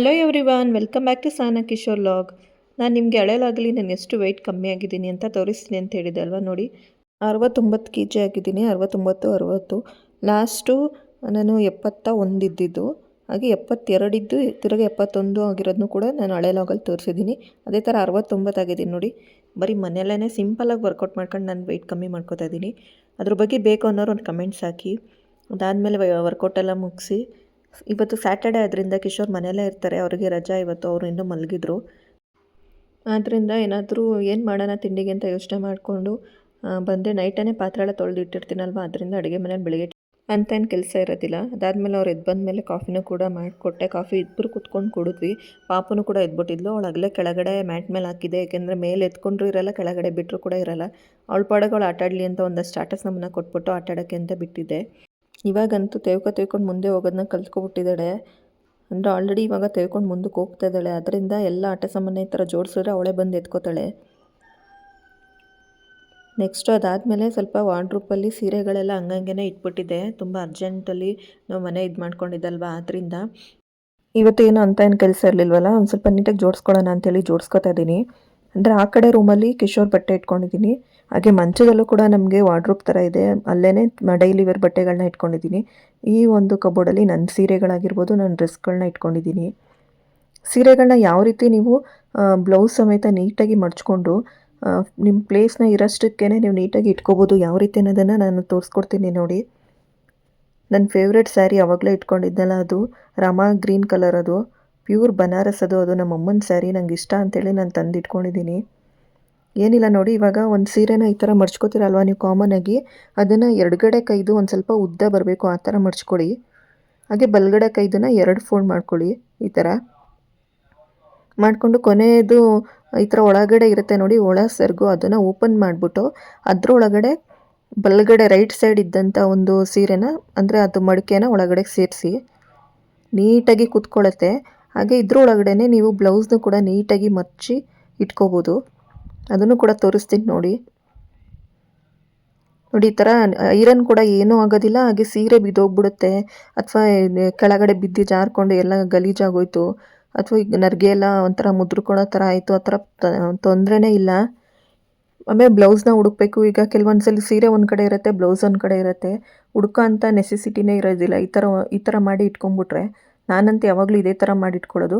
Hello everyone welcome back to Sana Kishore vlog ನಾನು ನಿಮಗೆ ಅಳೆಯಲಾಗಲಿ ನಾನು ಎಷ್ಟು ವೆಯ್ಟ್ ಕಮ್ಮಿ ಆಗಿದ್ದೀನಿ ಅಂತ ತೋರಿಸ್ತೀನಿ ಅಂತ ಹೇಳಿದೆ ಅಲ್ವಾ ನೋಡಿ. ಅರವತ್ತೊಂಬತ್ತು ಕೆ ಜಿ ಆಗಿದ್ದೀನಿ, ಅರವತ್ತೊಂಬತ್ತು, ಅರವತ್ತು. ಲಾಸ್ಟು ನಾನು ಎಪ್ಪತ್ತ ಒಂದಿದ್ದಿದ್ದು, ಹಾಗೆ ಎಪ್ಪತ್ತೆರಡಿದ್ದು ತಿರುಗಿ ಎಪ್ಪತ್ತೊಂದು ಆಗಿರೋದನ್ನು ಕೂಡ ನಾನು ಹಳೆಲಾಗಲ್ಲಿ ತೋರಿಸಿದ್ದೀನಿ. ಅದೇ ಥರ ಅರವತ್ತೊಂಬತ್ತು ಆಗಿದ್ದೀನಿ ನೋಡಿ. ಬರೀ ಮನೆಯಲ್ಲೇ ಸಿಂಪಲಾಗಿ ವರ್ಕೌಟ್ ಮಾಡ್ಕೊಂಡು ನಾನು ವೆಯ್ಟ್ ಕಮ್ಮಿ ಮಾಡ್ಕೋತಾ ಇದ್ದೀನಿ. ಅದ್ರ ಬಗ್ಗೆ ಬೇಕು ಅನ್ನೋರು ಒಂದು ಕಮೆಂಟ್ಸ್ ಹಾಕಿ. ಅದಾದಮೇಲೆ ವರ್ಕೌಟೆಲ್ಲ ಮುಗಿಸಿ. ಇವತ್ತು ಸ್ಯಾಟರ್ಡೆ ಆದ್ದರಿಂದ ಕಿಶೋರ್ ಮನೆಯಲ್ಲೇ ಇರ್ತಾರೆ, ಅವರಿಗೆ ರಜಾ ಇವತ್ತು, ಅವರು ಇನ್ನೂ ಮಲಗಿದ್ರು. ಆದ್ದರಿಂದ ಏನಾದರೂ ಏನು ಮಾಡೋಣ ತಿಂಡಿಗೆ ಅಂತ ಯೋಚನೆ ಮಾಡಿಕೊಂಡು ಬಂದೆ. ನೈಟೇ ಪಾತ್ರೆ ಎಲ್ಲ ತೊಳೆದು ಇಟ್ಟಿರ್ತೀನಲ್ವ ಅದರಿಂದ ಅಡುಗೆ ಮನೇಲಿ ಬೆಳಿಗ್ಗೆ ಅಂತೇನು ಕೆಲಸ ಇರೋದಿಲ್ಲ. ಅದಾದಮೇಲೆ ಅವ್ರು ಎದ್ದು ಬಂದಮೇಲೆ ಕಾಫಿನೂ ಕೂಡ ಮಾಡಿಕೊಟ್ಟೆ. ಕಾಫಿ ಇಬ್ಬರು ಕುತ್ಕೊಂಡು ಕುಡಿದ್ವಿ. ಪಾಪನೂ ಕೂಡ ಎದ್ಬಿಟ್ಟಿದ್ಲು. ಅವಳು ಅಗಲೇ ಕೆಳಗಡೆ ಮ್ಯಾಟ್ ಮೇಲೆ ಹಾಕಿದೆ. ಯಾಕೆಂದರೆ ಮೇಲೆ ಎತ್ಕೊಂಡ್ರು ಇರಲ್ಲ, ಕೆಳಗಡೆ ಬಿಟ್ಟರು ಕೂಡ ಇರಲ್ಲ. ಅವಳ ಪಾಡಗಳು ಆಟಾಡಲಿ ಅಂತ ಒಂದು ಸ್ಟಾಟಸ್ ನಮ್ಮನ್ನ ಕೊಟ್ಬಿಟ್ಟು ಆಟಾಡೋಕ್ಕೆ ಅಂತ ಬಿಟ್ಟಿದ್ದೆ. ಇವಾಗಂತೂ ತೇವ್ಕ ತೇವ್ಕೊಂಡು ಮುಂದೆ ಹೋಗೋದನ್ನ ಕಲ್ತ್ಕೊಬಿಟ್ಟಿದ್ದಾಳೆ. ಅಂದರೆ ಆಲ್ರೆಡಿ ಇವಾಗ ತೆವ್ಕೊಂಡು ಮುಂದಕ್ಕೆ ಹೋಗ್ತಾ ಇದ್ದಾಳೆ. ಅದರಿಂದ ಎಲ್ಲ ಆಟ ಸಾಮಾನ್ಯ ಈ ಥರ ಜೋಡಿಸಿದ್ರೆ ಅವಳೇ ಬಂದು ಎತ್ಕೋತಾಳೆ. ನೆಕ್ಸ್ಟು ಅದಾದಮೇಲೆ ಸ್ವಲ್ಪ ವಾರ್ಡ್ರೂಪಲ್ಲಿ ಸೀರೆಗಳೆಲ್ಲ ಹಂಗಂಗೆ ಇಟ್ಬಿಟ್ಟಿದ್ದೆ ತುಂಬ ಅರ್ಜೆಂಟಲ್ಲಿ ನಾವು ಮನೆ ಇದು ಮಾಡ್ಕೊಂಡಿದ್ದಲ್ವ ಆದ್ದರಿಂದ ಇವತ್ತು ಏನು ಅಂತ ಏನು ಕೆಲಸ ಇರಲಿಲ್ವಲ್ಲ? ಒಂದು ಸ್ವಲ್ಪ ನೀಟಾಗಿ ಜೋಡಿಸ್ಕೊಳ್ಳೋಣ ಅಂತೇಳಿ ಜೋಡಿಸ್ಕೊತಾ ಇದ್ದೀನಿ. ಅಂದರೆ ಆ ಕಡೆ ರೂಮಲ್ಲಿ ಕಿಶೋರ್ ಬಟ್ಟೆ ಇಟ್ಕೊಂಡಿದ್ದೀನಿ. ಹಾಗೆ ಮಂಚದಲ್ಲೂ ಕೂಡ ನಮಗೆ ವಾರ್ಡ್ರೋಬ್ ಥರ ಇದೆ. ಅಲ್ಲೇ ಡೈಲಿ ವೇರ್ ಬಟ್ಟೆಗಳನ್ನ ಇಟ್ಕೊಂಡಿದ್ದೀನಿ. ಈ ಒಂದು ಕಬೋರ್ಡಲ್ಲಿ ನನ್ನ ಸೀರೆಗಳಾಗಿರ್ಬೋದು ನನ್ನ ಡ್ರೆಸ್ಗಳನ್ನ ಇಟ್ಕೊಂಡಿದ್ದೀನಿ. ಸೀರೆಗಳನ್ನ ಯಾವ ರೀತಿ ನೀವು ಬ್ಲೌಸ್ ಸಮೇತ ನೀಟಾಗಿ ಮಡ್ಚ್ಕೊಂಡು ನಿಮ್ಮ ಪ್ಲೇಸ್ನ ಇರೋಷ್ಟಕ್ಕೇ ನೀವು ನೀಟಾಗಿ ಇಟ್ಕೋಬೋದು, ಯಾವ ರೀತಿ ಅನ್ನೋದನ್ನು ನಾನು ತೋರಿಸ್ಕೊಡ್ತೀನಿ ನೋಡಿ. ನನ್ನ ಫೇವ್ರೆಟ್ ಸ್ಯಾರಿ ಯಾವಾಗಲೇ ಇಟ್ಕೊಂಡಿದ್ದಲ್ಲ ಅದು, ರಾಮ ಗ್ರೀನ್ ಕಲರ್ ಅದು. ಪ್ಯೂರ್ ಬನಾರಸ್ ಅದು ಅದು ನಮ್ಮ ಅಮ್ಮನ ಸ್ಯಾರಿ, ನಂಗೆ ಇಷ್ಟ ಅಂತೇಳಿ ನಾನು ತಂದಿಟ್ಕೊಂಡಿದ್ದೀನಿ. ಏನಿಲ್ಲ ನೋಡಿ, ಇವಾಗ ಒಂದು ಸೀರೆನ ಈ ಥರ ಮಡ್ಚ್ಕೋತೀರಲ್ವ ನೀವು ಕಾಮನಾಗಿ ಅದನ್ನು ಎರಡುಗಡೆ ಕೈದು ಒಂದು ಸ್ವಲ್ಪ ಉದ್ದ ಬರಬೇಕು, ಆ ಥರ ಮಡ್ಚ್ಕೊಳ್ಳಿ ಹಾಗೆ ಬಲಗಡೆ ಕೈದನ್ನ ಎರಡು ಫೋಲ್ಡ್ ಮಾಡ್ಕೊಳ್ಳಿ, ಈ ಥರ. ಮಾಡಿಕೊಂಡು ಕೊನೆಯದು ಈ ಥರ ಒಳಗಡೆ ಇರುತ್ತೆ ನೋಡಿ, ಒಳ ಸೆರ್ಗು ಅದನ್ನು ಓಪನ್ ಮಾಡಿಬಿಟ್ಟು, ಅದರೊಳಗಡೆ ಬಲಗಡೆ ರೈಟ್ ಸೈಡ್ ಇದ್ದಂಥ ಒಂದು ಸೀರೆನ, ಅಂದರೆ ಅದು ಮಡಿಕೆನ ಒಳಗಡೆ ಸೇರಿಸಿ, ನೀಟಾಗಿ ಕೂತ್ಕೊಳ್ಳುತ್ತೆ ಹಾಗೆ ಇದ್ರೊಳಗಡೆ ನೀವು ಬ್ಲೌಸ್ನು ಕೂಡ ನೀಟಾಗಿ ಮಚ್ಚಿ ಇಟ್ಕೋಬೋದು. ಅದನ್ನು ಕೂಡ ತೋರಿಸ್ತೀನಿ ನೋಡಿ. ನೋಡಿ, ಈ ಥರ ಐರನ್ ಕೂಡ ಏನೂ ಆಗೋದಿಲ್ಲ, ಹಾಗೆ ಸೀರೆ ಬಿದ್ದೋಗ್ಬಿಡುತ್ತೆ, ಅಥವಾ ಕೆಳಗಡೆ ಬಿದ್ದು ಜಾರ್ಕೊಂಡು ಎಲ್ಲ ಗಲೀಜಾಗೋಯ್ತು, ಅಥವಾ ಈಗ ನರ್ಗೆ ಎಲ್ಲ ಒಂಥರ ಮುದ್ರಕೊಳ್ಳೋ ಥರ ಆಯಿತು, ಆ ಥರ ತೊಂದರೆನೇ ಇಲ್ಲ. ಆಮೇಲೆ ಬ್ಲೌಸ್ನ ಹುಡುಕ್ಬೇಕು ಈಗ ಕೆಲವೊಂದು ಸಲ ಸೀರೆ ಒಂದು ಕಡೆ ಇರುತ್ತೆ, ಬ್ಲೌಸ್ ಒಂದು ಕಡೆ ಇರುತ್ತೆ ಹುಡ್ಕೋ ಅಂತ ನೆಸೆಸಿಟಿನೇ ಇರೋದಿಲ್ಲ, ಈ ಥರ ಈ ಥರ ಮಾಡಿ ಇಟ್ಕೊಂಡ್ಬಿಟ್ರೆ. ನಾನಂತೂ ಯಾವಾಗಲೂ ಇದೇ ಥರ ಮಾಡಿಟ್ಕೊಳ್ಳೋದು.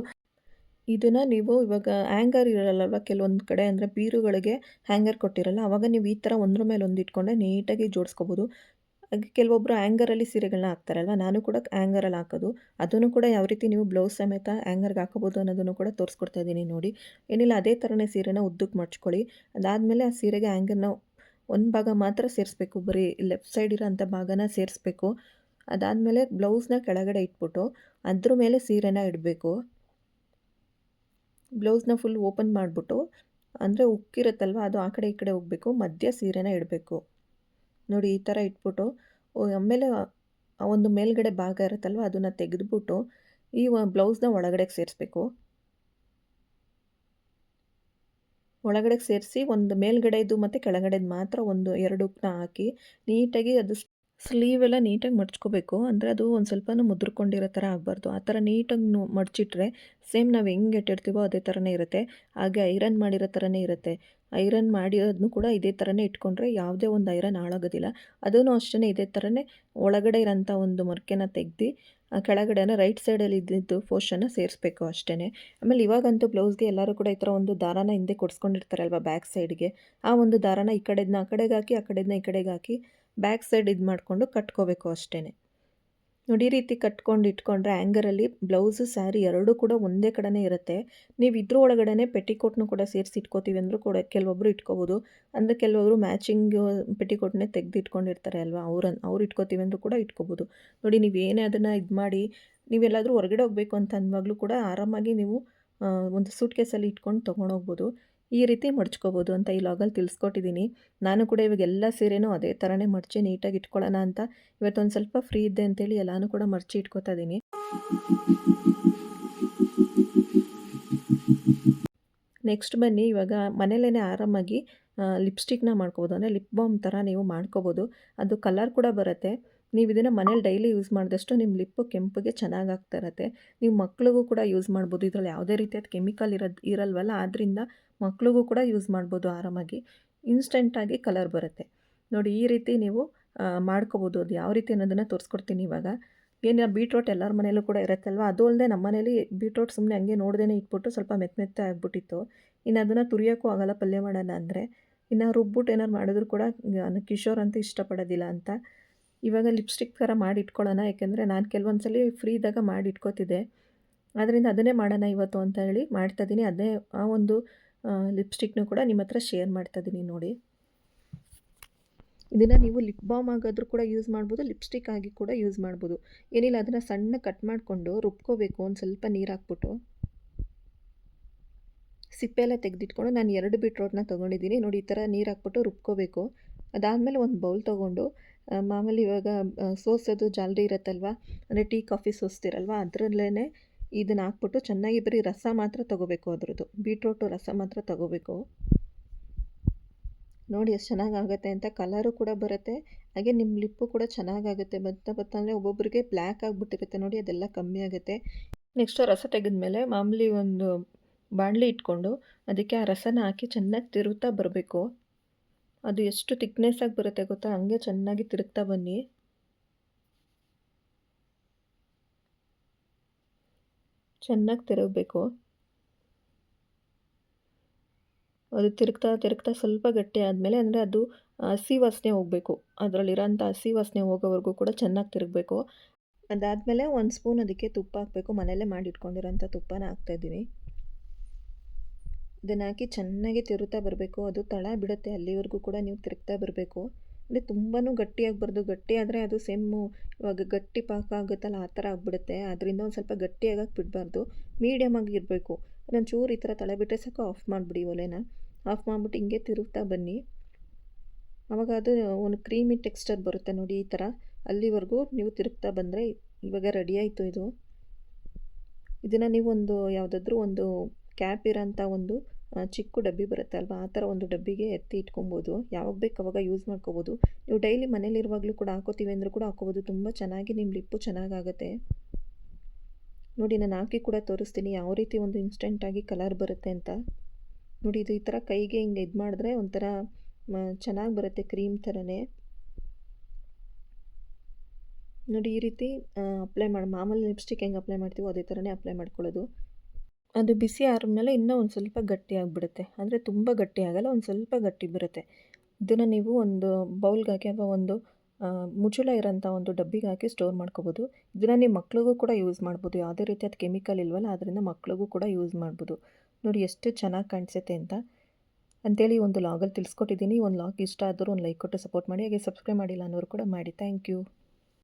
ಇದನ್ನು ನೀವು ಇವಾಗ ಹ್ಯಾಂಗರ್ ಇರಲ್ಲಲ್ವ ಕೆಲವೊಂದು ಕಡೆ ಅಂದರೆ ಬೀರುಗಳಿಗೆ ಹ್ಯಾಂಗರ್ ಕೊಟ್ಟಿರಲ್ಲ ಆವಾಗ ನೀವು ಈ ಥರ ಒಂದ್ರ ಮೇಲೆ ಒಂದು ಇಟ್ಕೊಂಡೆ ನೀಟಾಗಿ ಜೋಡಿಸ್ಕೋಬೋದು. ಹಾಗೆ ಕೆಲವೊಬ್ಬರು ಆ್ಯಂಗರಲ್ಲಿ ಸೀರೆಗಳನ್ನ ಹಾಕ್ತಾರಲ್ವ, ನಾನು ಕೂಡ ಆ್ಯಂಗರಲ್ಲಿ ಹಾಕೋದು. ಅದನ್ನು ಕೂಡ ಯಾವ ರೀತಿ ನೀವು ಬ್ಲೌಸ್ ಸಮೇತ ಆ್ಯಂಗರ್ಗೆ ಹಾಕೋಬೋದು ಅನ್ನೋದನ್ನು ಕೂಡ ತೋರಿಸ್ಕೊಡ್ತಾ ಇದ್ದೀನಿ ನೋಡಿ. ಏನಿಲ್ಲ, ಅದೇ ಥರನೇ ಸೀರೆನ ಉದ್ದಕ್ಕೆ ಮಡ್ಚ್ಕೊಳ್ಳಿ. ಅದಾದಮೇಲೆ ಆ ಸೀರೆಗೆ ಆ್ಯಂಗರ್ನ ಒಂದು ಭಾಗ ಮಾತ್ರ ಸೇರಿಸ್ಬೇಕು, ಬರೀ ಲೆಫ್ಟ್ ಸೈಡ್ ಇರೋ ಭಾಗನ ಸೇರಿಸ್ಬೇಕು. ಅದಾದಮೇಲೆ ಬ್ಲೌಸ್ನ ಕೆಳಗಡೆ ಇಟ್ಬಿಟ್ಟು ಅದ್ರ ಮೇಲೆ ಸೀರೆನ ಇಡಬೇಕು. ಬ್ಲೌಸ್ನ ಫುಲ್ ಓಪನ್ ಮಾಡಿಬಿಟ್ಟು, ಅಂದರೆ ಉಕ್ಕಿರುತ್ತಲ್ವ, ಅದು ಆ ಕಡೆ ಈ ಕಡೆ ಹೋಗಬೇಕು, ಮಧ್ಯ ಸೀರೆನ ಇಡಬೇಕು. ನೋಡಿ, ಈ ಥರ ಇಟ್ಬಿಟ್ಟು ಆಮೇಲೆ ಆ ಒಂದು ಮೇಲ್ಗಡೆ ಭಾಗ ಇರುತ್ತಲ್ವ, ಅದನ್ನು ತೆಗೆದುಬಿಟ್ಟು ಈ ಬ್ಲೌಸ್ನ ಒಳಗಡೆಗೆ ಸೇರಿಸ್ಬೇಕು. ಒಳಗಡೆಗೆ ಸೇರಿಸಿ, ಒಂದು ಮೇಲ್ಗಡೆದು ಮತ್ತು ಕೆಳಗಡೆದು ಮಾತ್ರ ಒಂದು ಎರಡು ಹಾಕಿ, ನೀಟಾಗಿ ಅದು ಸ್ಲೀವ್ ಎಲ್ಲ ನೀಟಾಗಿ ಮಡ್ಚ್ಕೋಬೇಕು. ಅಂದರೆ ಅದು ಒಂದು ಸ್ವಲ್ಪನೂ ಮುದ್ರಕೊಂಡಿರೋ ಥರ ಆಗಬಾರ್ದು. ಆ ಥರ ನೀಟಾಗಿ ಮಡ್ಚಿಟ್ರೆ ಸೇಮ್ ನಾವು ಹೆಂಗೆ ಇಟ್ಟಿರ್ತೀವೋ ಅದೇ ಥರನೇ ಇರುತ್ತೆ. ಹಾಗೆ ಐರನ್ ಮಾಡಿರೋ ಥರನೇ ಇರುತ್ತೆ. ಐರನ್ ಮಾಡಿರೋದನ್ನು ಕೂಡ ಇದೇ ಥರನೇ ಇಟ್ಕೊಂಡ್ರೆ ಯಾವುದೇ ಒಂದು ಐರನ್ ಹಾಳಾಗೋದಿಲ್ಲ. ಅದನ್ನು ಅಷ್ಟೇ ಇದೇ ಥರನೇ ಒಳಗಡೆ ಇರೋಂಥ ಒಂದು ಮೊರ್ಕೆನ ತೆಗ್ದು ಕೆಳಗಡೆನ ರೈಟ್ ಸೈಡಲ್ಲಿ ಇದ್ದಿದ್ದು ಪೋರ್ಷನ್ನ ಸೇರಿಸ್ಬೇಕು ಅಷ್ಟೇ ಆಮೇಲೆ ಇವಾಗಂತೂ ಬ್ಲೌಸ್ಗೆ ಎಲ್ಲರೂ ಕೂಡ ಈ ಥರ ಒಂದು ದಾರಾನ ಹಿಂದೆ ಕೊಡಿಸ್ಕೊಂಡಿರ್ತಾರಲ್ವ ಬ್ಯಾಕ್ ಸೈಡ್ಗೆ ಆ ಒಂದು ದಾರಾನ ಈ ಕಡೆದನ್ನ ಆ ಕಡೆಗೆ ಹಾಕಿ, ಆ ಕಡೆದನ್ನ ಈ ಕಡೆಗೆ ಹಾಕಿ ಬ್ಯಾಕ್ ಸೈಡ್ ಇದು ಮಾಡಿಕೊಂಡು ಕಟ್ಕೋಬೇಕು ಅಷ್ಟೇ ನೋಡಿ ಈ ರೀತಿ ಕಟ್ಕೊಂಡು ಇಟ್ಕೊಂಡ್ರೆ ಆ್ಯಂಗರಲ್ಲಿ ಬ್ಲೌಸು ಸ್ಯಾರಿ ಎರಡೂ ಕೂಡ ಒಂದೇ ಕಡೆನೇ ಇರುತ್ತೆ. ನೀವು ಇದ್ರ ಒಳಗಡೆ ಪೆಟಿಕೋಟ್ನು ಕೂಡ ಸೇರಿಸಿ ಇಟ್ಕೋತೀವಿ ಅಂದರೂ ಕೂಡ ಕೆಲವೊಬ್ಬರು ಇಟ್ಕೋಬೋದು. ಅಂದರೆ ಕೆಲವೊಬ್ಬರು ಮ್ಯಾಚಿಂಗ್ ಪೆಟಿಕೋಟ್ನೇ ತೆಗೆದು ಇಟ್ಕೊಂಡಿರ್ತಾರೆ ಅಲ್ವಾ? ಅವ್ರ, ಅವ್ರು ಇಟ್ಕೋತೀವಿ ಅಂದರೂ ಕೂಡ ಇಟ್ಕೋಬೋದು. ನೋಡಿ ನೀವು ಏನೇ ಅದನ್ನು ಇದು ಮಾಡಿ ನೀವೆಲ್ಲಾದರೂ ಹೊರಗಡೆ ಹೋಗಬೇಕು ಅಂತ ಅಂದವಾಗಲೂ ಕೂಡ ಆರಾಮಾಗಿ ನೀವು ಒಂದು ಸೂಟ್ ಕೇಸಲ್ಲಿ ಇಟ್ಕೊಂಡು ತೊಗೊಂಡೋಗ್ಬೋದು ಈ ರೀತಿ ಮಡ್ಚ್ಕೋಬೋದು ಅಂತ ಈ ಲಾಗಲ್ಲಿ ತಿಳಿಸ್ಕೊಟ್ಟಿದ್ದೀನಿ ನಾನು ಕೂಡ ಇವಾಗ ಎಲ್ಲ ಸೀರೆನೂ ಅದೇ ಥರನೇ ಮಡಚಿ ನೀಟಾಗಿ ಇಟ್ಕೊಳ್ಳೋಣ ಅಂತ ಇವತ್ತೊಂದು ಸ್ವಲ್ಪ ಫ್ರೀ ಇದ್ದೆ ಅಂತೇಳಿ ಎಲ್ಲನೂ ಕೂಡ ಮಡಚಿ ಇಟ್ಕೋತಾ ಇದ್ದೀನಿ ನೆಕ್ಸ್ಟ್ ಬನ್ನಿ, ಇವಾಗ ಮನೇಲೇ ಆರಾಮಾಗಿ ಲಿಪ್ಸ್ಟಿಕ್ನ ಮಾಡ್ಕೋಬೋದು. ಅಂದರೆ ಲಿಪ್ ಬಾಮ್ ಥರ ನೀವು ಮಾಡ್ಕೋಬೋದು. ಅದು ಕಲರ್ ಕೂಡ ಬರುತ್ತೆ. ನೀವು ಇದನ್ನು ಮನೇಲಿ ಡೈಲಿ ಯೂಸ್ ಮಾಡಿದಷ್ಟು ನಿಮ್ಮ ಲಿಪ್ಪು ಕೆಂಪಿಗೆ ಚೆನ್ನಾಗಿ ಆಗ್ತಾ ಇರತ್ತೆ. ನೀವು ಮಕ್ಳಿಗೂ ಕೂಡ ಯೂಸ್ ಮಾಡ್ಬೋದು. ಇದರಲ್ಲಿ ಯಾವುದೇ ರೀತಿಯಾದ ಕೆಮಿಕಲ್ ಇರೋದು, ಇರಲ್ವಲ್ಲ? ಆದ್ದರಿಂದ ಮಕ್ಳಿಗೂ ಕೂಡ ಯೂಸ್ ಮಾಡ್ಬೋದು ಆರಾಮಾಗಿ. ಇನ್ಸ್ಟೆಂಟಾಗಿ ಕಲರ್ ಬರುತ್ತೆ. ನೋಡಿ, ಈ ರೀತಿ ನೀವು ಮಾಡ್ಕೋಬೋದು. ಅದು ಯಾವ ರೀತಿ ಅನ್ನೋದನ್ನು ತೋರಿಸ್ಕೊಡ್ತೀನಿ ಇವಾಗ. ಏನು ಬೀಟ್ರೋಟ್ ಎಲ್ಲರ ಮನೇಲೂ ಕೂಡ ಇರುತ್ತಲ್ವ? ಅದು ಅಲ್ಲದೆ ನಮ್ಮ ಮನೇಲಿ ಬೀಟ್ರೋಟ್ ಸುಮ್ಮನೆ ಹಂಗೆ ನೋಡ್ದೇ ಇಟ್ಬಿಟ್ಟು ಸ್ವಲ್ಪ ಮೆತ್ತ ಆಗಿಬಿಟ್ಟಿತ್ತು. ಇನ್ನು ಅದನ್ನು ತುರಿಯೋಕ್ಕೂ ಆಗೋಲ್ಲ ಪಲ್ಯ ಮಾಡೋಣ ಅಂದರೆ. ಇನ್ನು ರುಬ್ಬಿಟ್ಟು ಏನಾರು ಮಾಡಿದ್ರು ಕೂಡ, ಕಿಶೋರ್ ಅಂತ ಇಷ್ಟಪಡೋದಿಲ್ಲ ಅಂತ. ಇವಾಗ ಲಿಪ್ಸ್ಟಿಕ್ ಥರ ಮಾಡಿ ಇಟ್ಕೊಳ್ಳೋಣ ಯಾಕೆಂದರೆ ನಾನು ಕೆಲವೊಂದು ಸಲ ಫ್ರೀ ಇದ್ದಾಗ ಮಾಡಿ ಇಟ್ಕೋತಿದ್ದೆ ಆದ್ದರಿಂದ ಅದನ್ನೇ ಮಾಡೋಣ ಇವತ್ತು ಅಂತ ಹೇಳಿ ಮಾಡ್ತಾಯಿದ್ದೀನಿ ಅದೇ ಆ ಒಂದು ಲಿಪ್ಸ್ಟಿಕ್ನೂ ಕೂಡ ನಿಮ್ಮ ಹತ್ರ ಶೇರ್ ಮಾಡ್ತಾಯಿದ್ದೀನಿ ನೋಡಿ. ಇದನ್ನು ನೀವು ಲಿಪ್ ಬಾಮ್ ಆಗಾದರೂ ಕೂಡ ಯೂಸ್ ಮಾಡ್ಬೋದು, ಲಿಪ್ಸ್ಟಿಕ್ ಆಗಿ ಕೂಡ ಯೂಸ್ ಮಾಡ್ಬೋದು. ಏನಿಲ್ಲ, ಅದನ್ನು ಸಣ್ಣ ಕಟ್ ಮಾಡಿಕೊಂಡು ರುಬ್ಕೋಬೇಕು, ಒಂದು ಸ್ವಲ್ಪ ನೀರು ಹಾಕ್ಬಿಟ್ಟು. ಸಿಪ್ಪೆ ಎಲ್ಲ ತೆಗೆದಿಟ್ಕೊಂಡು ನಾನು ಎರಡು ಬೀಟ್ರೋಟ್ನ ತೊಗೊಂಡಿದ್ದೀನಿ. ನೋಡಿ, ಈ ಥರ ನೀರು ಹಾಕ್ಬಿಟ್ಟು ರುಬ್ಕೋಬೇಕು. ಅದಾದಮೇಲೆ ಒಂದು ಬೌಲ್ ತೊಗೊಂಡು ಮಾಮೂಲಿ ಇವಾಗ ಸೋಸೋದು ಜಾಲರಿ ಇರುತ್ತಲ್ವ? ಅಂದರೆ ಟೀ, ಕಾಫಿ ಸೋಸ್ತಿರಲ್ವ? ಅದರಲ್ಲೇ ಇದನ್ನು ಹಾಕ್ಬಿಟ್ಟು ಚೆನ್ನಾಗಿ ಬರೀ ರಸ ಮಾತ್ರ ತೊಗೋಬೇಕು ಅದರದ್ದು. ಬೀಟ್ರೋಟು ರಸ ಮಾತ್ರ ತೊಗೋಬೇಕು. ನೋಡಿ ಎಷ್ಟು ಚೆನ್ನಾಗಾಗುತ್ತೆ ಅಂತ. ಕಲರು ಕೂಡ ಬರುತ್ತೆ. ಹಾಗೆ ನಿಮ್ಮ ಲಿಪ್ಪು ಕೂಡ ಚೆನ್ನಾಗಾಗುತ್ತೆ. ಬತ್ತಾ ಬತ್ತ ಅಂದರೆ ಒಬ್ಬೊಬ್ಬರಿಗೆ ಬ್ಲ್ಯಾಕ್ ಆಗಿಬಿಟ್ಟಿರುತ್ತೆ ನೋಡಿ, ಅದೆಲ್ಲ ಕಮ್ಮಿ ಆಗುತ್ತೆ. ನೆಕ್ಸ್ಟು ರಸ ತೆಗೆದ್ಮೇಲೆ ಮಾಮೂಲಿ ಒಂದು ಬಾಣಲಿ ಇಟ್ಕೊಂಡು ಅದಕ್ಕೆ ಆ ರಸನ ಹಾಕಿ ಚೆನ್ನಾಗಿ ತಿರುತ್ತಾ ಬರಬೇಕು. ಅದು ಎಷ್ಟು ತಿಕ್ನೆಸ್ಸಾಗಿ ಬರುತ್ತೆ ಗೊತ್ತಾ? ಹಂಗೆ ಚೆನ್ನಾಗಿ ತಿರುಗ್ತಾ ಬನ್ನಿ. ಚೆನ್ನಾಗಿ ತಿರುಗಬೇಕು. ಅದು ತಿರುಗ್ತಾ ತಿರುಗ್ತಾ ಸ್ವಲ್ಪ ಗಟ್ಟಿ ಆದಮೇಲೆ ಅಂದರೆ ಅದು ಹಸಿ ವಾಸನೆ ಹೋಗಬೇಕು. ಅದರಲ್ಲಿರೋಂಥ ಹಸಿ ವಾಸನೆ ಹೋಗೋವರೆಗೂ ಕೂಡ ಚೆನ್ನಾಗಿ ತಿರುಗಬೇಕು. ಅದಾದಮೇಲೆ ಒಂದು ಸ್ಪೂನ್ ಅದಕ್ಕೆ ತುಪ್ಪ ಹಾಕಬೇಕು. ಮನೆಯಲ್ಲೇ ಮಾಡಿಟ್ಕೊಂಡಿರೋಂಥ ತುಪ್ಪನ ಹಾಕ್ತಾಯಿದ್ದೀನಿ ಇದನ್ನು ಹಾಕಿ ಚೆನ್ನಾಗಿ ತಿರುತ್ತಾ ಬರಬೇಕು. ಅದು ತಳ ಬಿಡುತ್ತೆ. ಅಲ್ಲಿವರೆಗೂ ಕೂಡ ನೀವು ತಿರುಗ್ತಾ ಬರಬೇಕು. ಅಂದರೆ ತುಂಬಾ ಗಟ್ಟಿಯಾಗಬಾರ್ದು ಗಟ್ಟಿ ಆದರೆ ಅದು ಸೆಮ್ಮು, ಇವಾಗ ಗಟ್ಟಿ ಪಾಕ ಆಗುತ್ತಲ್ಲ, ಆ ಥರ ಆಗಿಬಿಡುತ್ತೆ. ಅದರಿಂದ ಒಂದು ಸ್ವಲ್ಪ ಗಟ್ಟಿಯಾಗಕ್ಕೆ ಬಿಡಬಾರ್ದು ಮೀಡಿಯಮ್ ಇರಬೇಕು. ನಾನು ಚೂರು ಈ ಥರ ತಳ ಬಿಟ್ಟರೆ ಸಾಕು ಆಫ್ ಮಾಡಿಬಿಡಿ ಒಲೆನ. ಆಫ್ ಮಾಡಿಬಿಟ್ಟು ಹಿಂಗೆ ತಿರುಗ್ತಾ ಬನ್ನಿ. ಆವಾಗ ಅದು ಒಂದು ಕ್ರೀಮಿ ಟೆಕ್ಸ್ಚರ್ ಬರುತ್ತೆ ನೋಡಿ ಈ ಥರ. ಅಲ್ಲಿವರೆಗೂ ನೀವು ತಿರುಗ್ತಾ ಬಂದರೆ ಇವಾಗ ರೆಡಿ ಆಯಿತು ಇದು. ಇದನ್ನು ನೀವು ಒಂದು ಯಾವುದಾದ್ರೂ ಒಂದು ಕ್ಯಾಪ್ ಇರೋಂಥ ಒಂದು ಚಿಕ್ಕ ಡಬ್ಬಿ ಬರುತ್ತೆ ಅಲ್ವಾ? ಆ ಥರ ಒಂದು ಡಬ್ಬಿಗೆ ಎತ್ತಿ ಇಟ್ಕೊಬೋದು. ಯಾವಾಗ ಬೇಕು ಅವಾಗ ಯೂಸ್ ಮಾಡ್ಕೋಬೋದು. ನೀವು ಡೈಲಿ ಮನೇಲಿರುವಾಗಲೂ ಕೂಡ ಹಾಕೋತೀವಿ ಅಂದರೂ ಕೂಡ ಹಾಕೋಬೋದು. ತುಂಬ ಚೆನ್ನಾಗಿ ನಿಮ್ಮ ಲಿಪ್ಪು ಚೆನ್ನಾಗಾಗುತ್ತೆ. ನೋಡಿ, ನಾನು ಹಾಕಿ ಕೂಡ ತೋರಿಸ್ತೀನಿ. ಯಾವ ರೀತಿ ಒಂದು ಇನ್ಸ್ಟೆಂಟಾಗಿ ಕಲರ್ ಬರುತ್ತೆ ಅಂತ. ನೋಡಿ, ಇದು ಈ ಥರ ಕೈಗೆ ಹಿಂಗೆ ಇದು ಮಾಡಿದ್ರೆ ಒಂಥರ ಚೆನ್ನಾಗಿ ಬರುತ್ತೆ ಕ್ರೀಮ್ ಥರನೇ. ನೋಡಿ, ಈ ರೀತಿ ಅಪ್ಲೈ ಮಾಡಿ, ಮಾಮೂಲಿ ಲಿಪ್ಸ್ಟಿಕ್ ಹೆಂಗೆ ಅಪ್ಲೈ ಮಾಡ್ತೀವೋ ಅದೇ ಥರನೇ ಅಪ್ಲೈ ಮಾಡ್ಕೊಳ್ಳೋದು. ಅದು ಬಿಸಿ ಆದ್ಮೇಲೆ ಇನ್ನೂ ಒಂದು ಸ್ವಲ್ಪ ಗಟ್ಟಿ ಆಗಿಬಿಡುತ್ತೆ. ಅಂದರೆ ತುಂಬ ಗಟ್ಟಿ ಆಗಲ್ಲ, ಒಂದು ಸ್ವಲ್ಪ ಗಟ್ಟಿ ಬರುತ್ತೆ. ಇದನ್ನು ನೀವು ಒಂದು ಬೌಲ್ಗೆ ಹಾಕಿ ಅಥವಾ ಒಂದು ಮುಚ್ಚುಳ ಮುಚ್ಚಳ ಇರೋಂಥ ಒಂದು ಡಬ್ಬಿಗೆ ಹಾಕಿ ಸ್ಟೋರ್ ಮಾಡ್ಕೋಬೋದು. ಇದನ್ನು ನೀವು ಮಕ್ಳಿಗೂ ಕೂಡ ಯೂಸ್ ಮಾಡ್ಬೋದು. ಯಾವುದೇ ರೀತಿಯಾದ ಕೆಮಿಕಲ್ ಇಲ್ವಲ್ಲ ಅದರಿಂದ ಮಕ್ಳಿಗೂ ಕೂಡ ಯೂಸ್ ಮಾಡ್ಬೋದು. ನೋಡಿ ಎಷ್ಟು ಚೆನ್ನಾಗಿ ಕಾಣಿಸುತ್ತೆ ಅಂತ. ಅಂತೇಳಿ ಒಂದು ಲಾಗಲ್ಲಿ ತಿಳಿಸ್ಕೊಟ್ಟಿದ್ದೀನಿ. ಒಂದು ಲಾಗ್ ಇಷ್ಟ ಆದರೂ ಒಂದು ಲೈಕ್ ಕೊಟ್ಟು ಸಪೋರ್ಟ್ ಮಾಡಿ. ಹಾಗೆ ಸಬ್ಸ್ಕ್ರೈಬ್ ಮಾಡಿಲ್ಲ ಅನ್ನೋರು ಕೂಡ ಮಾಡಿ. Thank you